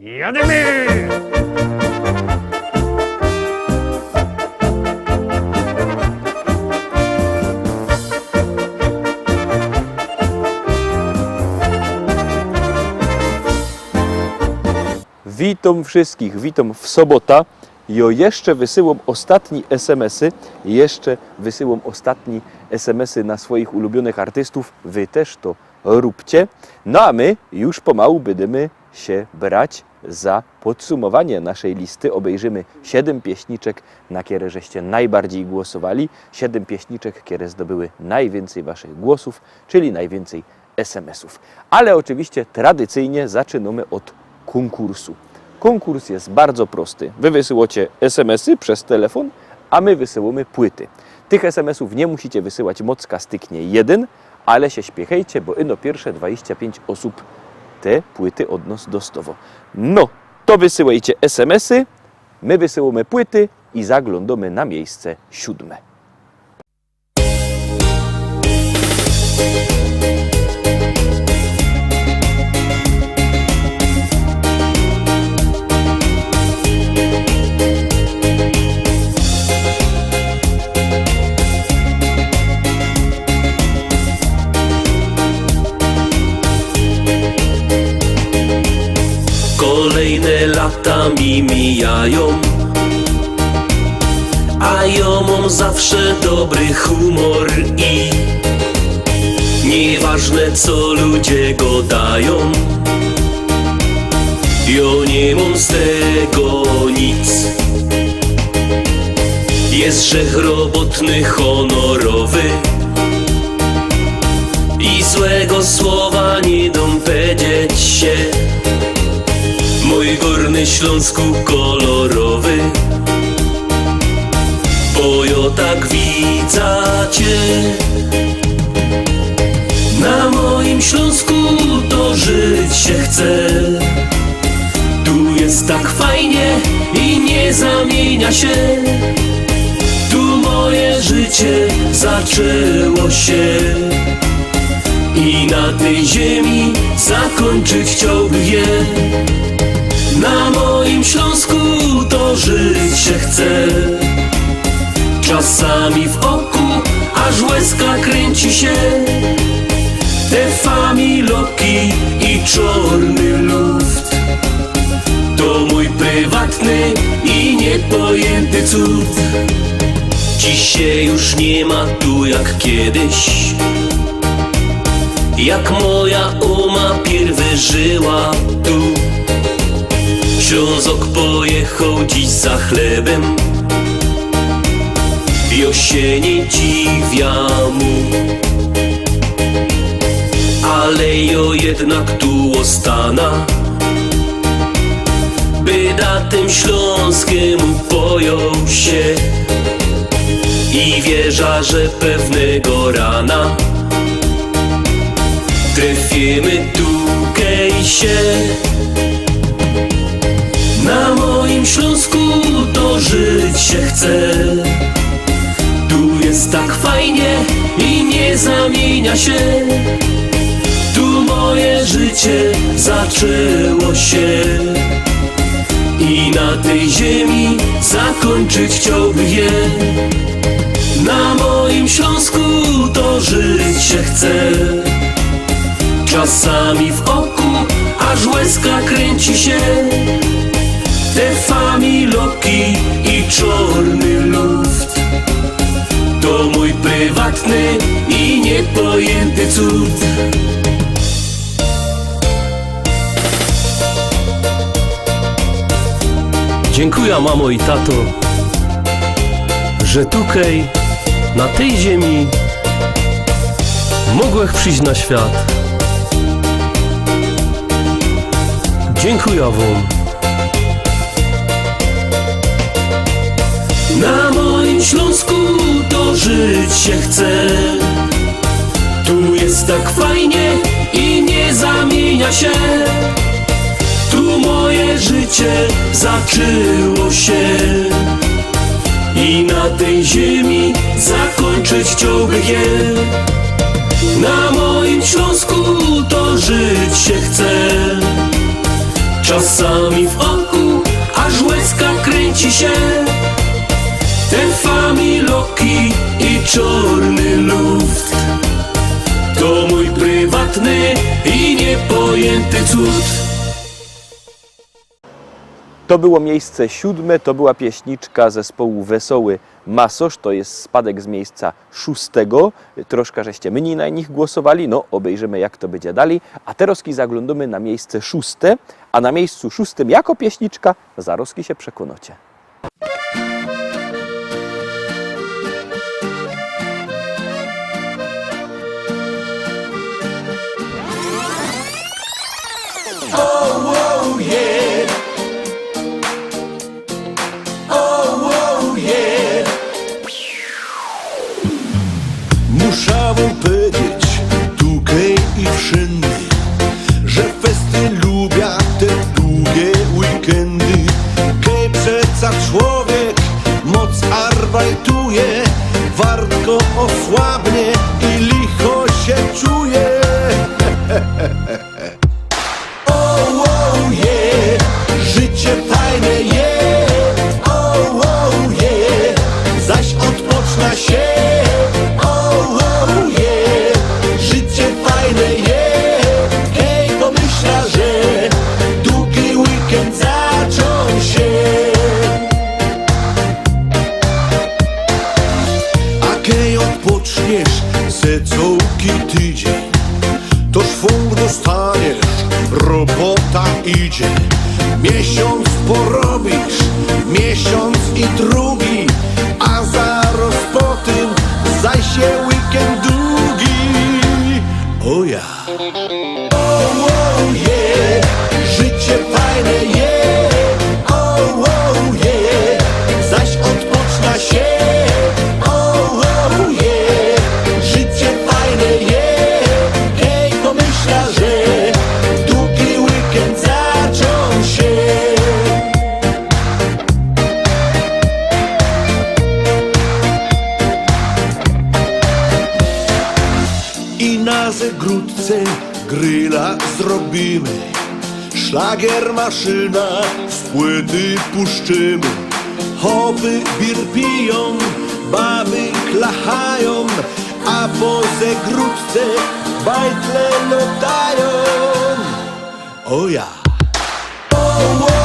Jademy! Witam wszystkich, witam w sobota. Jo jeszcze wysyłam ostatni SMS-y, jeszcze wysyłam ostatni SMS-y na swoich ulubionych artystów. Wy też to róbcie. No a my już pomału będziemy się brać za podsumowanie naszej listy. Obejrzymy 7 pieśniczek, na które żeście najbardziej głosowali. 7 pieśniczek, które zdobyły najwięcej waszych głosów, czyli najwięcej SMS-ów. Ale oczywiście tradycyjnie zaczynamy od konkursu. Konkurs jest bardzo prosty. Wy wysyłacie SMS-y przez telefon, a my wysyłamy płyty. Tych SMS-ów nie musicie wysyłać mocka styknie jeden, ale się śpiechajcie, bo ino pierwsze 25 osób te płyty od nas dostowo. No, to wysyłajcie SMS-y, my wysyłamy płyty i zaglądamy na miejsce siódme. Kolejne lata mi mijają. A ja mam zawsze dobry humor i Nieważne co ludzie go dają. Ja nie mam z tego nic. Jest grzech robotny, honorowy I złego słowa Śląsku kolorowy Bo ja tak widzę cię Na moim Śląsku to żyć się chce. Tu jest tak fajnie i nie zamienia się. Tu moje życie zaczęło się. I na tej ziemi zakończyć chciałbym je Na moim Śląsku to żyć się chce. Czasami w oku aż łezka kręci się. Te familoki i czarny luft To mój prywatny i niepojęty cud. Dziś się już nie ma tu jak kiedyś. Jak moja uma pierwy żyła tu Ślązok pojechał dziś za chlebem. Jo się dziwia mu. Ale jo jednak tu ostana. Byda tym Śląskiemu pojął się. I wierza, że pewnego rana. Trefimy tukej się chce Tu jest tak fajnie i nie zamienia się. Tu moje życie zaczęło się. I na tej ziemi zakończyć chciałbym je. Na moim Śląsku to żyć się chce. Czasami w oku aż łezka kręci się Te familoki i czarny luft. To mój prywatny i niepojęty cud. Dziękuję mamo i tato Że tukej na tej ziemi Mogłech przyjść na świat. Dziękuję wam. Na moim Śląsku to żyć się chce. Tu jest tak fajnie i nie zamienia się. Tu moje życie zaczęło się. I na tej ziemi zakończyć chciałbym je. Na moim Śląsku to żyć się chce. czasami w oku, aż łezka kręci się. Ten familoki i czarny luft to mój prywatny i niepojęty cud. To było miejsce siódme, to była pieśniczka zespołu Wesoły Masosz, to jest spadek z miejsca szóstego. Troszkę żeście mniej na nich głosowali, no obejrzymy jak to będzie dalej. A teraz zaglądamy na miejsce szóste, a na miejscu szóstym jako pieśniczka zaroski się przekonacie. Muszę wam powiedzieć, tukaj i wszędzie, że festy lubię te długie weekendy. Kej przeca człowiek moc arbajtuje, wartko osłabnie i licho się czuje. Miesiąc porobisz, miesiąc Szlagier maszyna, w płyty puszczymy Hopy bir piją, baby klachają A po zegródce bajtle lotają O ja! Oh,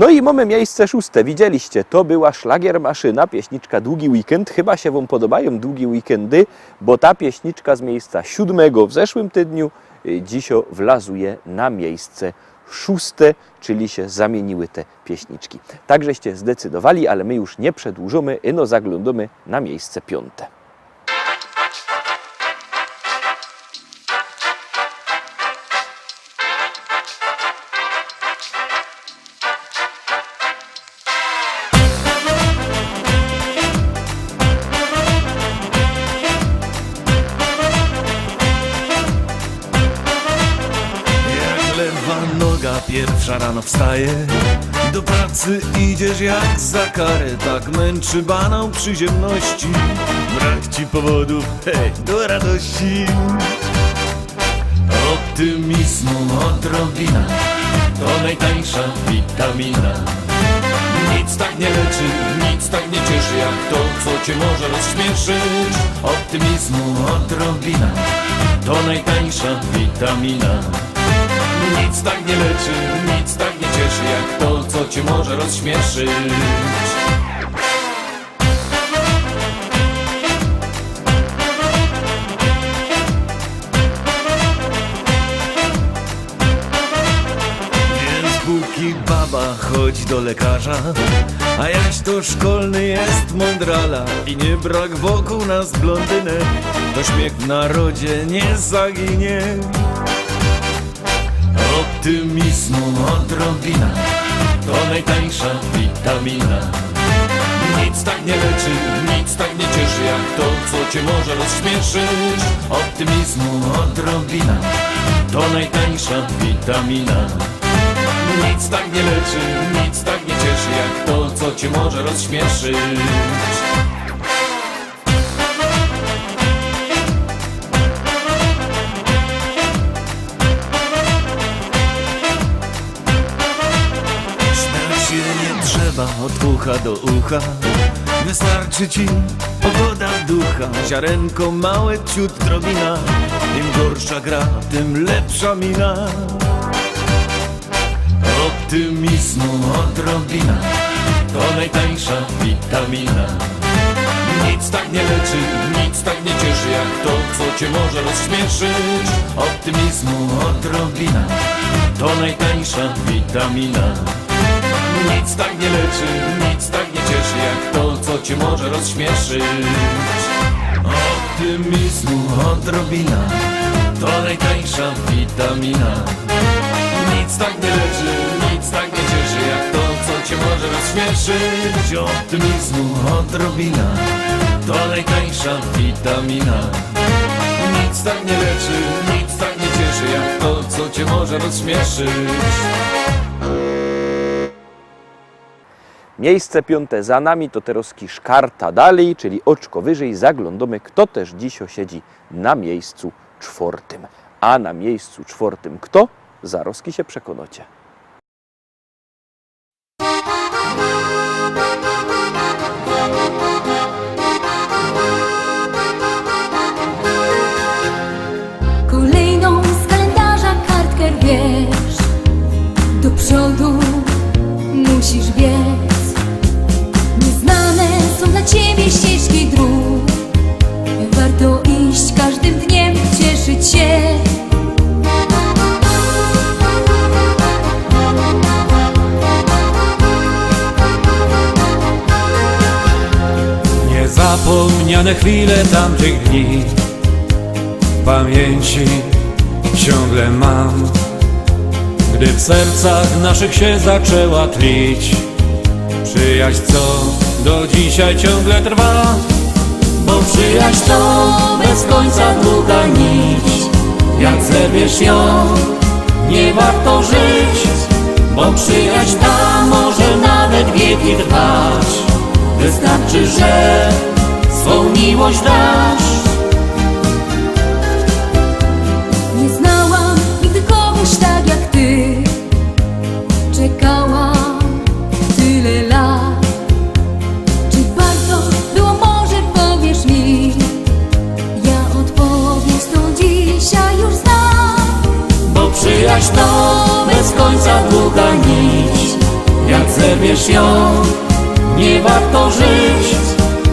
No i mamy miejsce szóste. Widzieliście, to była szlagier maszyna, pieśniczka Długi Weekend. Chyba się Wam podobają długie weekendy, bo ta pieśniczka z miejsca siódmego w zeszłym tygodniu y, dzisio wlazuje na miejsce szóste, czyli się zamieniły te pieśniczki. Takżeście zdecydowali, ale my już nie przedłużamy, no zaglądamy na miejsce piąte. Pierwsza rano wstaje Do pracy idziesz jak za karę Tak męczy banał przyziemności Brak ci powodów, hej, do radości Optymizmu odrobina to najtańsza witamina. Nic tak nie leczy, nic tak nie cieszy jak to, co cię może rozśmieszyć. Optymizmu odrobina, to najtańsza witamina. Nic tak nie leczy, nic tak nie cieszy jak to, co cię może rozśmieszyć. Póki baba chodzi do lekarza A jaś to szkolny jest mądrala I nie brak wokół nas blondynek To śmiech w narodzie nie zaginie Optymizmu odrobina. To najtańsza witamina. Nic tak nie leczy, nic tak nie cieszy jak to, co cię może rozśmieszyć. Optymizmu odrobina, to najtańsza witamina. Nic tak nie leczy, nic tak nie cieszy jak to, co cię może rozśmieszyć od ucha do ucha Wystarczy ci pogoda ducha. Ziarenko małe ciut drobina Im gorsza gra, tym lepsza mina. Optymizmu odrobina To najtańsza witamina. Nic tak nie leczy, nic tak nie cieszy jak to, co cię może rozśmieszyć. Optymizmu odrobina, to najtańsza witamina Nic tak nie leczy, nic tak nie cieszy jak to, co cię może rozśmieszyć. Optymizmu odrobina, to najtańsza witamina. Nic tak nie leczy, nic tak nie cieszy jak to, co cię może rozśmieszyć. Optymizmu odrobina, to najtańsza witamina. Nic tak nie leczy, nic tak nie cieszy jak to, co cię może rozśmieszyć Miejsce piąte za nami to teroski szkarta dalej, czyli oczko wyżej. Zaglądamy, kto też dziś siedzi na miejscu czwartym. A na miejscu czwartym kto? Zaroski się przekonacie. Się Niezapomniane chwile tamtych dni. Pamięci ciągle mam. Gdy w sercach naszych się zaczęła tlić. Przyjaźń, co do dzisiaj ciągle trwa. Bo przyjaźń to bez końca długa nić Jak zerwiesz ją, nie warto żyć Bo przyjaźń ta może nawet wieki trwać. Wystarczy, że swą miłość dasz przyjaźń to bez końca długa nić. Jak zerwiesz ją, nie warto żyć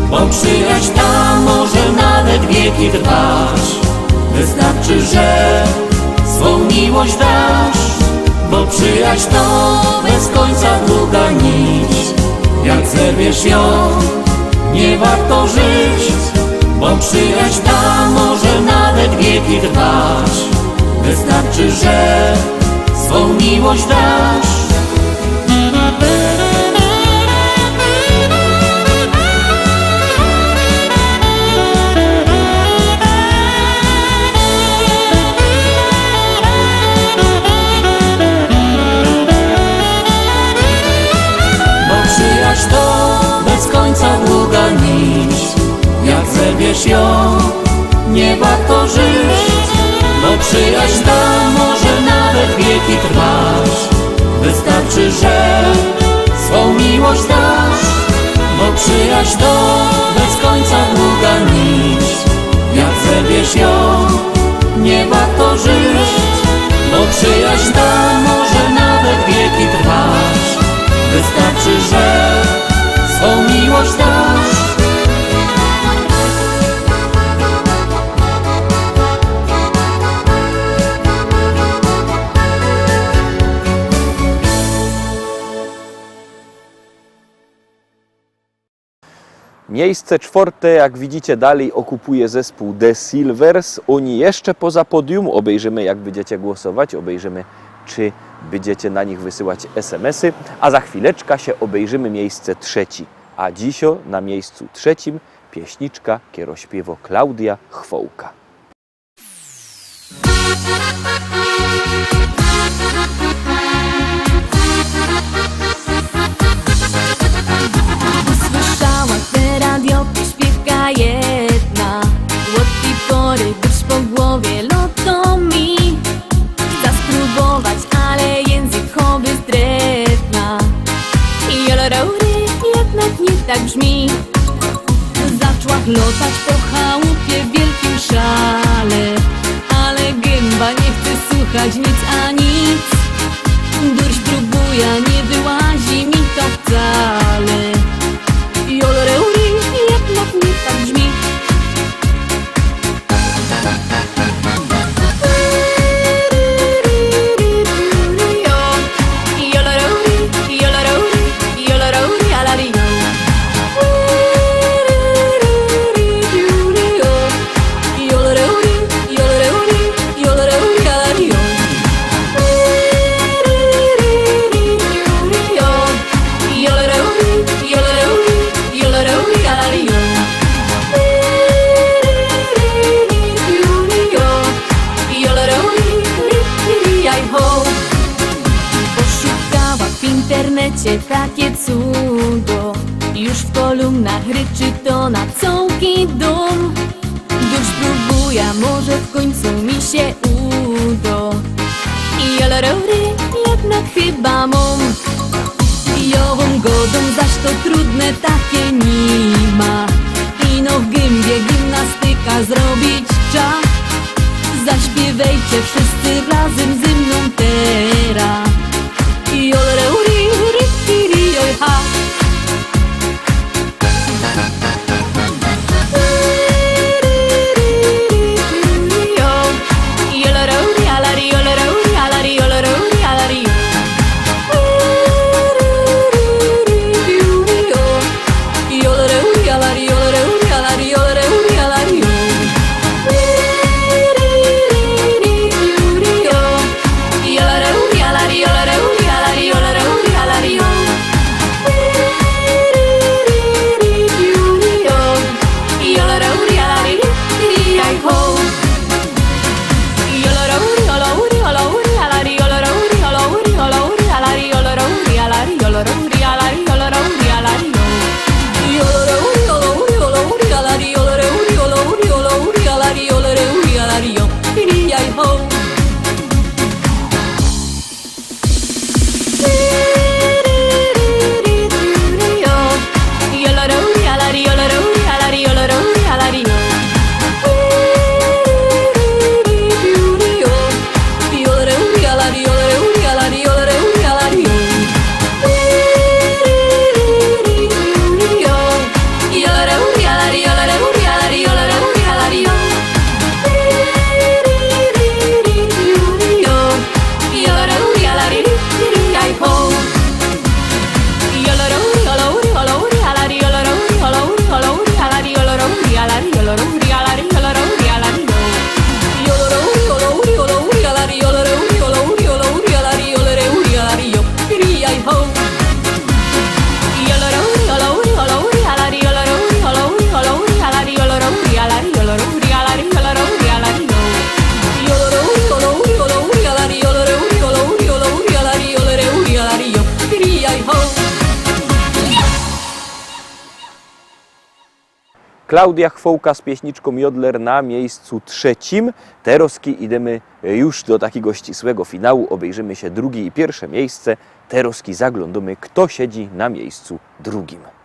Bo przyjaźń ta może nawet wieki trwać. Wystarczy, że swą miłość dasz Bo przyjaźń to bez końca długa nić. Jak zerwiesz ją, nie warto żyć Bo przyjaźń ta może nawet wieki trwać Wystarczy, że swą miłość dasz. Zerwiesz ją, nie warto żyć przyjaźń ta może nawet wieki trwać. Wystarczy, że swą miłość dasz Bo przyjaźń to bez końca długa nić. Jak zerwiesz ją, nie warto żyć Bo przyjaźń ta może nawet wieki trwać. Wystarczy, Miejsce czwarte, jak widzicie dalej, okupuje zespół The Silvers. Oni jeszcze poza podium. Obejrzymy, jak będziecie głosować. Obejrzymy, czy będziecie na nich wysyłać SMS-y. A za chwileczkę się obejrzymy miejsce trzeci. A dzisio na miejscu trzecim pieśniczka, kierośpiewo Klaudia Chwołka. Tak brzmi. Zaczła lotać po chałupie w wielkim szale Ale gęba nie chce słuchać nic a nic. Durś próbuje, nie wyłazi mi to wcale chyba mam I ową godą zaś to trudne takie nie Klaudia Chwołka z pieśniczką Jodler na miejscu trzecim. Teraz idziemy już do takiego ścisłego finału. Obejrzymy się drugie i pierwsze miejsce Teroski zaglądamy, kto siedzi na miejscu drugim.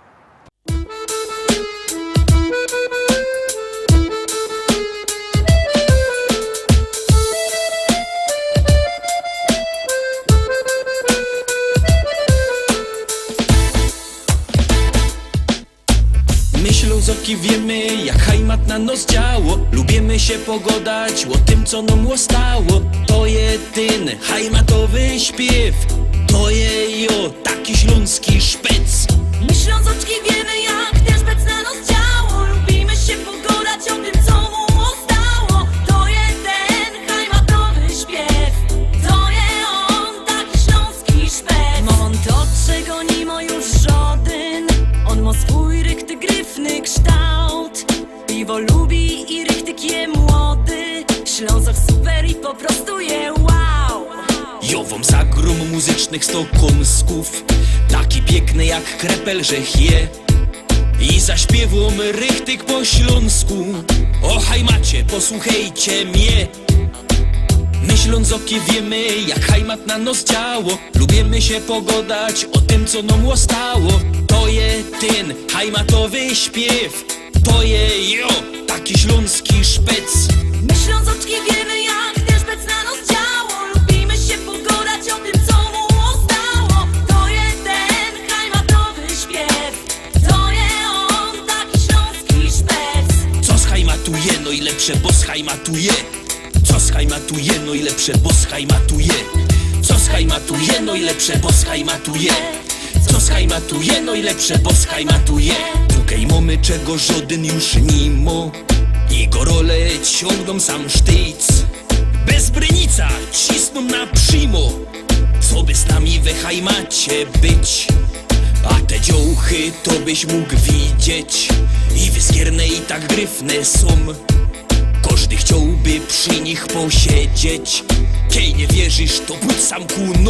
Się pogodać o tym, co nam stało To jedyny hajmatowy śpiew. To je jo, taki śląski szpec. My Ślązoczki wiemy Jowom zagrom muzycznych stokąsków Taki piękny jak krepel, że je I zaśpiewom rychtyk po śląsku. O hajmacie, posłuchajcie mnie. My Ślązoki wiemy, jak hajmat na nos działo. Lubimy się pogodać o tym, co nam stało To je ten hajmatowy śpiew. To je jo, taki śląski szpec. My Ślązoczki wiemy lepsze, bo schajmatuje Co schajmatuje, no i lepsze, bo schajmatuje Co schajmatuje, no i lepsze, bo schajmatuje Co schajmatuje, no i lepsze, bo schajmatuje Drugiej mamy czego żaden już nie mo. I gorole ciągną sam sztyc. Bez brynica cisną na przymo. Co by z nami we hajmacie być? A te dziołchy to byś mógł widzieć. I wyskierne i tak gryfne są Każdy chciałby przy nich posiedzieć. Kiej nie wierzysz, to pójdź sam ku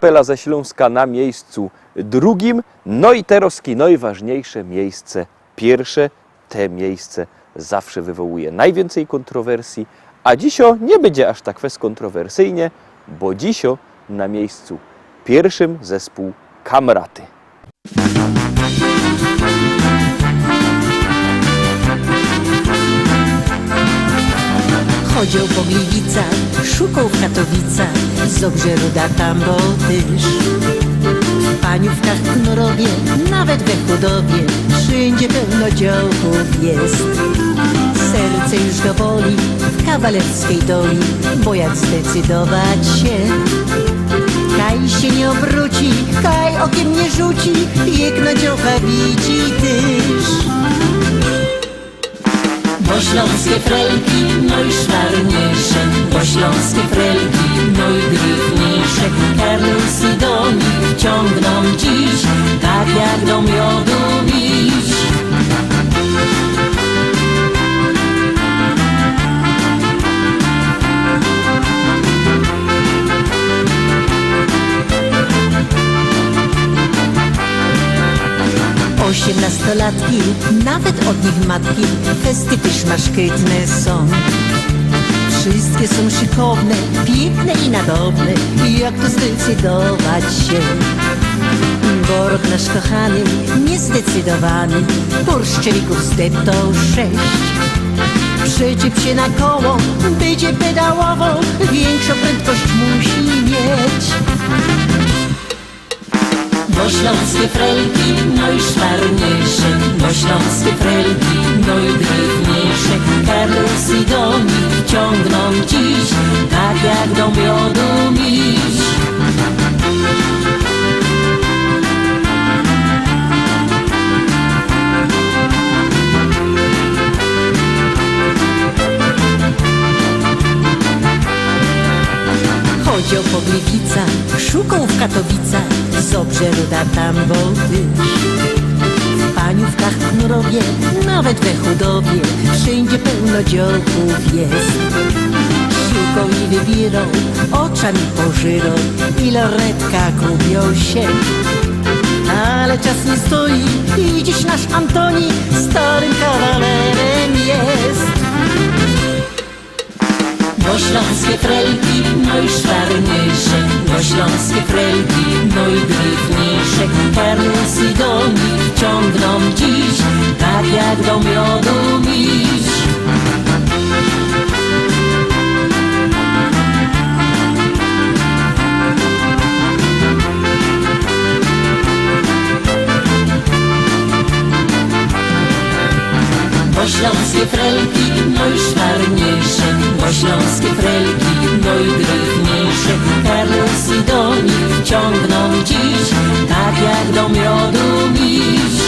Kapela ze Śląska na miejscu drugim. No i Teroski najważniejsze miejsce pierwsze. Te miejsce zawsze wywołuje najwięcej kontrowersji, a dzisio nie będzie aż tak kontrowersyjnie, bo dzisio na miejscu pierwszym zespół Kamraty. Chodził po Gliwicach, szukał w Katowicach, z Obrzeruda tam bo tyż. W paniówkach Knorowie, nawet we Chudowie, wszędzie pełno działków jest. Serce już go boli w kawalerskiej doli, bo jak zdecydować się, Kaj się nie obróci, kaj okiem nie rzuci, piękno dziocha widzi tyż. Bo śląskie frelki, no i szwarniejsze Bo śląskie frelki, no i gryfniejsze. Karlusy do nich ciągną Osiemnastolatki, nawet od nich matki Festy też maszkytne są. Wszystkie są szykowne, piękne i nadobne Jak to zdecydować się? Bo rok nasz kochany, niezdecydowany Burszczyków zdeptał sześć. Przyczep się na koło, będzie pedałował Większą prędkość musi mieć Bo śląskie frelki, no i szwarniejsze. Bo śląskie frelki, no i driwniejsze Karlos i Dominik ciągną dziś Tak jak do miodu miś. Chodził po Gliwicach, szukał w Katowicach obrzeruda tam tyż W paniówkach, knurowie, nawet we chudowie Wszędzie pełno działków jest. Szukał i wybierał, oczami pożyrał I lornetka gubią się. Ale czas nie stoi i dziś nasz Antoni starym kawalerem jest. Bo śląskie frelki, no i szwarniejsze Bo śląskie frelki, no i driwniejsze Karlos i Dominik ciągną dziś Tak jak do miodu miś. Bo śląskie frelki, no i szwarniejsze Bo śląskie frelki, no Karlos i Dominik ciągną dziś Tak jak do miodu miś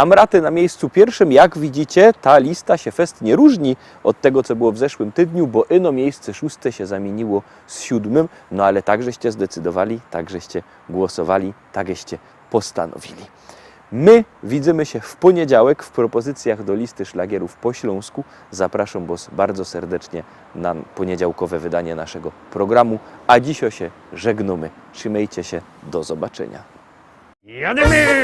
Kamraty na miejscu pierwszym, jak widzicie, ta lista się fest nie różni od tego, co było w zeszłym tygodniu, bo ino miejsce szóste się zamieniło z siódmym, no ale takżeście zdecydowali, takżeście głosowali, takżeście postanowili. My widzimy się w poniedziałek w propozycjach do listy szlagierów po Śląsku. Zapraszam Was bardzo serdecznie na poniedziałkowe wydanie naszego programu, a dziś się żegnamy. Trzymajcie się, do zobaczenia. Jademy!